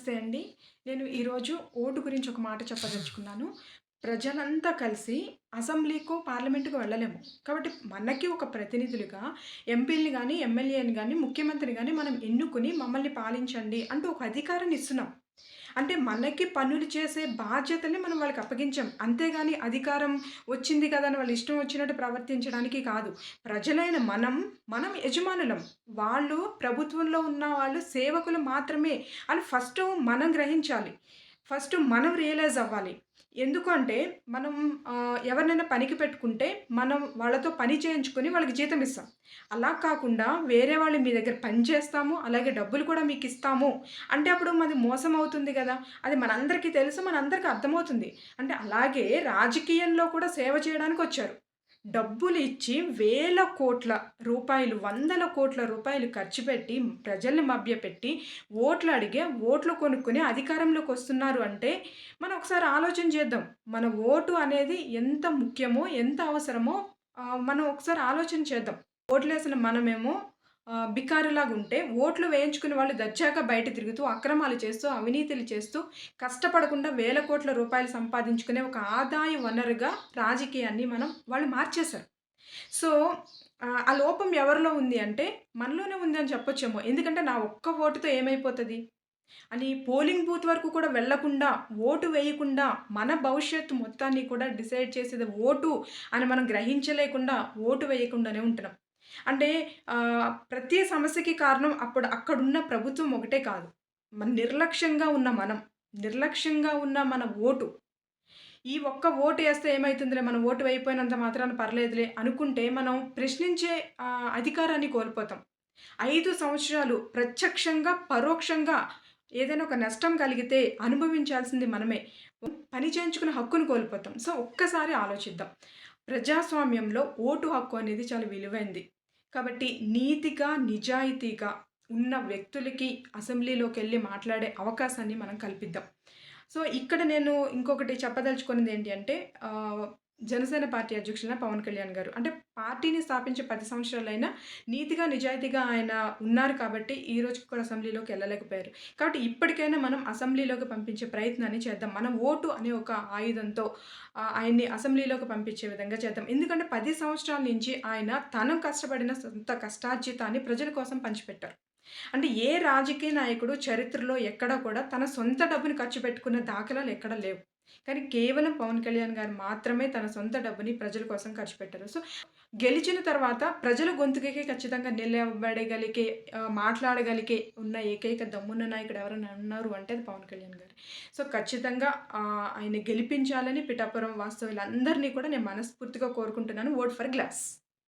నమస్తే అండి. నేను ఈరోజు ఓటు గురించి ఒక మాట చెప్పదలుచుకున్నాను. ప్రజలంతా కలిసి అసెంబ్లీకో, పార్లమెంటుకు వెళ్ళలేము. కాబట్టి మనకి ఒక ప్రతినిధులుగా ఎంపీని కానీ ఎమ్మెల్యేని కానీ ముఖ్యమంత్రిని కానీ మనం ఎన్నుకుని మమ్మల్ని పాలించండి అంటూ ఒక అధికారాన్ని ఇస్తున్నాం. అంటే మనకి పనులు చేసే బాధ్యతని మనం వాళ్ళకి అప్పగించాం. అంతేగాని అధికారం వచ్చింది కదా! అని వాళ్ళు ఇష్టం వచ్చినట్టు ప్రవర్తించడానికి కాదు. ప్రజలైన మనం, మనం యజమానులం. వాళ్ళు ప్రభుత్వంలో ఉన్న వాళ్ళు సేవకులు మాత్రమే అని ఫస్ట్ మనం గ్రహించాలి. ఫస్ట్ మనం రియలైజ్ అవ్వాలి. ఎందుకంటే మనం ఎవరినైనా పనికి పెట్టుకుంటే మనం వాళ్ళతో పని చేయించుకొని వాళ్ళకి జీతం ఇస్తాం. అలా కాకుండా వేరే వాళ్ళు మీ దగ్గర పని చేస్తాము, అలాగే డబ్బులు కూడా మీకు ఇస్తాము అంటే అప్పుడు మాది మోసం అవుతుంది కదా అది మనందరికీ తెలుసు, మనందరికీ అర్థమవుతుంది. అంటే అలాగే రాజకీయంలో కూడా సేవ చేయడానికి వచ్చారు డబ్బులు ఇచ్చి వేల కోట్ల రూపాయలు, వందల కోట్ల రూపాయలు ఖర్చు పెట్టి, ప్రజల్ని మభ్యపెట్టి, ఓట్లు అడిగే, ఓట్లు కొనుక్కుని అధికారంలోకి వస్తున్నారు అంటే, మనం ఒకసారి ఆలోచన చేద్దాం. మన ఓటు అనేది ఎంత ముఖ్యమో, ఎంత అవసరమో మనం ఒకసారి ఆలోచన చేద్దాం. ఓట్లేసిన మనమేమో బికారులాగా ఉంటే ఓట్లు వేయించుకునే వాళ్ళు దర్జాగా బయట తిరుగుతూ, అక్రమాలు చేస్తూ, అవినీతులు చేస్తూ, కష్టపడకుండా వేల కోట్ల రూపాయలు సంపాదించుకునే ఒక ఆదాయ వనరుగా రాజకీయాన్ని మనం వాళ్ళు మార్చేశారు. సో, ఆ లోపం ఎవరిలో ఉంది అంటే, మనలోనే ఉంది అని చెప్పొచ్చేమో. ఎందుకంటే, నా ఒక్క ఓటుతో ఏమైపోతుంది అని పోలింగ్ బూత్ వరకు కూడా వెళ్ళకుండా, ఓటు వేయకుండా, మన భవిష్యత్తు మొత్తాన్ని కూడా డిసైడ్ చేసేది ఓటు అని మనం గ్రహించలేకుండా, ఓటు వేయకుండానే ఉంటున్నాం. అంటే ప్రతి సమస్యకి కారణం అప్పుడు అక్కడున్న ప్రభుత్వం ఒకటే కాదు. మన నిర్లక్ష్యంగా ఉన్న మనం. నిర్లక్ష్యంగా ఉన్న మన ఓటు. ఈ ఒక్క ఓటు వేస్తే ఏమవుతుందిలే మన ఓటు అయిపోయినంత మాత్రాన పర్లేదులే అనుకుంటే మనం ప్రశ్నించే అధికారాన్ని కోల్పోతాం. ఐదు సంవత్సరాలు ప్రత్యక్షంగా, పరోక్షంగా ఏదైనా ఒక నష్టం కలిగితే అనుభవించాల్సింది మనమే. పని చేయించుకునే హక్కును కోల్పోతాం. సో, ఒక్కసారి ఆలోచిద్దాం. ప్రజాస్వామ్యంలో ఓటు హక్కు అనేది చాలా విలువైంది. కాబట్టి నీతిగా, నిజాయితీగా ఉన్న వ్యక్తులకి అసెంబ్లీలోకి వెళ్ళి మాట్లాడే అవకాశాన్ని మనం కల్పిద్దాం. సో, ఇక్కడ నేను ఇంకొకటి చెప్పదలుచుకున్నది ఏంటి అంటే జనసేన పార్టీ అధ్యక్షులైన పవన్ కళ్యాణ్ గారు. అంటే పార్టీని స్థాపించి పది సంవత్సరాలైనా నీతిగా, నిజాయితీగా ఆయన ఉన్నారు కాబట్టి ఈ రోజు కూడా అసెంబ్లీలోకి వెళ్ళలేకపోయారు కాబట్టి ఇప్పటికైనా మనం అసెంబ్లీలోకి పంపించే ప్రయత్నాన్ని చేద్దాం. మనం ఓటు అనే ఒక ఆయుధంతో ఆయన్ని అసెంబ్లీలోకి పంపించే విధంగా చేద్దాం. ఎందుకంటే పది సంవత్సరాల నుంచి ఆయన తను కష్టపడిన సొంత కష్టార్జితాన్ని ప్రజల కోసం పంచిపెట్టారు. అంటే ఏ రాజకీయ నాయకుడు చరిత్రలో ఎక్కడ కూడా తన సొంత డబ్బుని ఖర్చు పెట్టుకున్న దాఖలాలు ఎక్కడ లేవు. కానీ కేవలం పవన్ కళ్యాణ్ గారు మాత్రమే తన సొంత డబ్బుని ప్రజల కోసం ఖర్చు పెట్టారు. సో, గెలిచిన తర్వాత ప్రజల గొంతుకే ఖచ్చితంగా నిలబడగలిగే మాట్లాడగలిగే ఉన్న ఏకైక దమ్మున్న నాయకుడు ఎవరైనా ఉన్నారు అంటే అది పవన్ కళ్యాణ్ గారు సో, ఖచ్చితంగా ఆయన గెలిపించాలని పిఠాపురం వాస్తవ్యులందరినీ కూడా నేను మనస్ఫూర్తిగా కోరుకుంటున్నాను. Vote for glass.